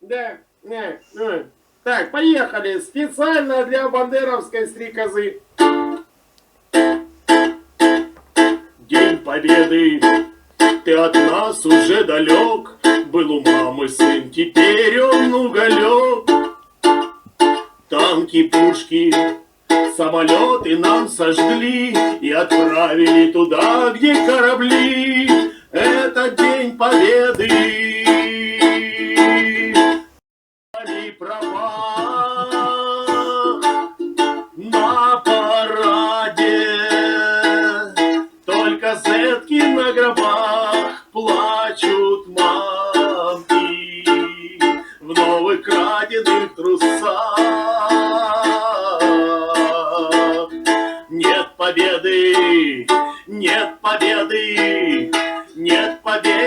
Да, да, да. Так, поехали. Специально для бандеровской стрекозы. День Победы, ты от нас уже далек. Был у мамы сын, теперь он уголек. Танки, пушки, самолеты нам сожгли И отправили туда, где корабли. Это День Победы. В краденых трусах. Нет победы, нет победы, нет победы.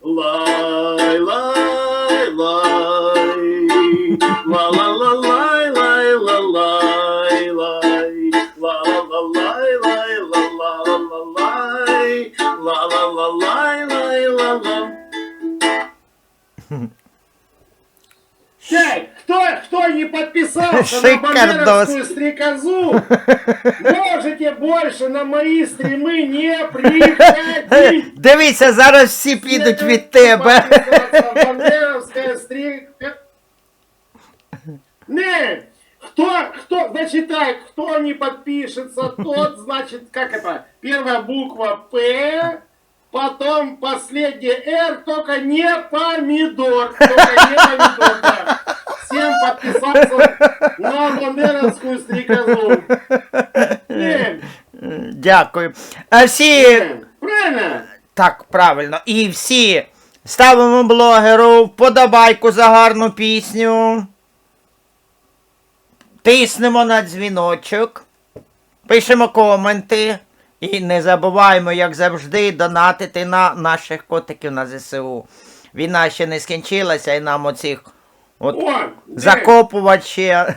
Лай, лай, лай, ла ла ла лай, лай, ла лай, лай, ла ла ла лай, лай, ла ла ла лай, ла ла ла лай, лай, ла ла. Эй, кто, кто не подписался на Шикардос. бандеровскую стрекозу, можете больше на мои стримы не приходить. Дивіться, зараз всі підуть від тебе. Бандеровская стрика. Не, кто, кто, значит так, кто не подпишется, тот, значит, как это, первая буква П, потом последняя Р, только не помидор, только не помидор, да. Всем подписаться на бандеровскую стрекозу. Не, Дякую. А всі. правильно? Так, правильно. І всі ставимо блогеру вподобайку за гарну пісню. Тиснемо на дзвіночок. Пишемо коменти. І не забуваємо, як завжди, донатити на наших котиків на ЗСУ. Війна ще не скінчилася, і нам оцих от О, ще.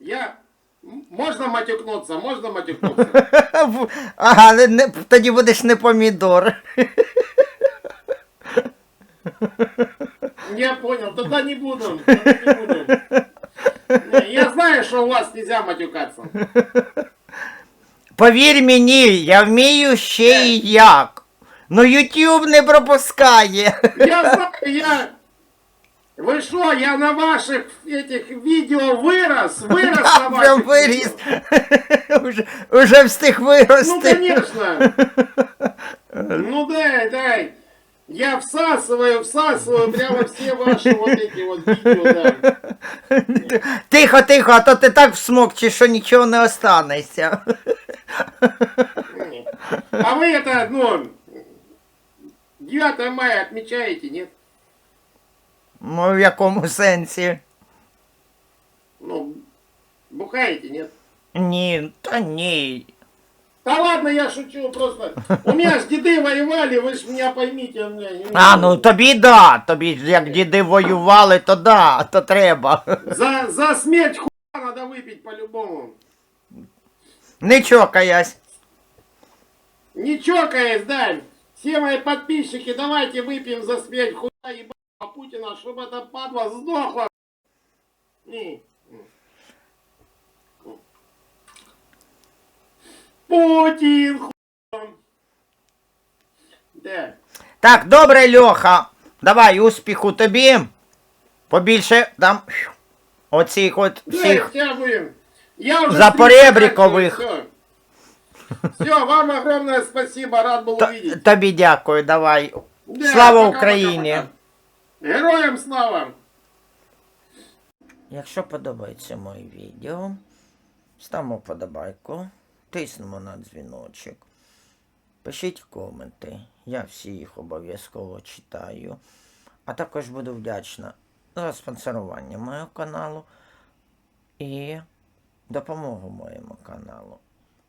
Я... М- Можно матюкнуться, можно матюкнуться. В- Ага, не, не, тоді будеш не помідор. Я понял, тогда не буду. тогда не буду. Не, Я знаю, что у вас нельзя матюкаться. Повір мені, я вмію ще і як. Ну YouTube не пропускає. Я знаю, я... Вы что, я на ваших этих видео вырос, вырос на А, ваших прям виріс. видео. Уже, уже встиг Ну, вирости. конечно. Ну, дай, дай. Я всасываю, всасываю прямо все ваши вот эти вот видео, да. Тихо, тихо, а то ти так всмокчеш, що нічого не останеться. А вы это, ну, 9 мая отмечаете, нет? Ну, в якому сенсі? Ну, бухаете, нет? Ні, та ні. Да ладно, я шучу, просто. У меня ж деды воевали, вы ж меня поймите. у меня не- А, ну тобі да, тобі ж як діди воювали, то да, то треба. За, за смерть хуя надо выпить по-любому. Не чокаясь. Не чокаясь, да. Все мои подписчики, давайте выпьем за смерть хуя ебаного Путина, чтобы эта падла сдохла. Не. Путин хуй. Да. Так, добре, Льоха. Давай, успіху тобі. Побільше там оцих от Да, всіх. будем. Я уже Запоребриковых. Все. Все, вам огромное спасибо, рад был Т- увидеть. Тобі дякую, давай. Да, Слава пока, Україні! пока, пока. Героям слава! Якщо подобається моє відео, ставимо вподобайку, тиснемо на дзвіночок, пишіть коменти, я всі їх обов'язково читаю. А також буду вдячна за спонсорування моєго каналу і допомогу моєму каналу.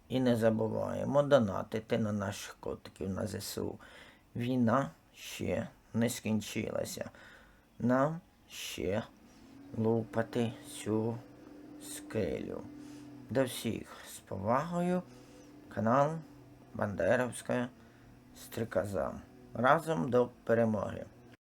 І не забуваємо донатити на наших котиків на ЗСУ. Війна ще не скінчилася. Нам ще лупати цю скелю. До всіх з повагою. Канал Бандеровська Стріказа. Разом до перемоги.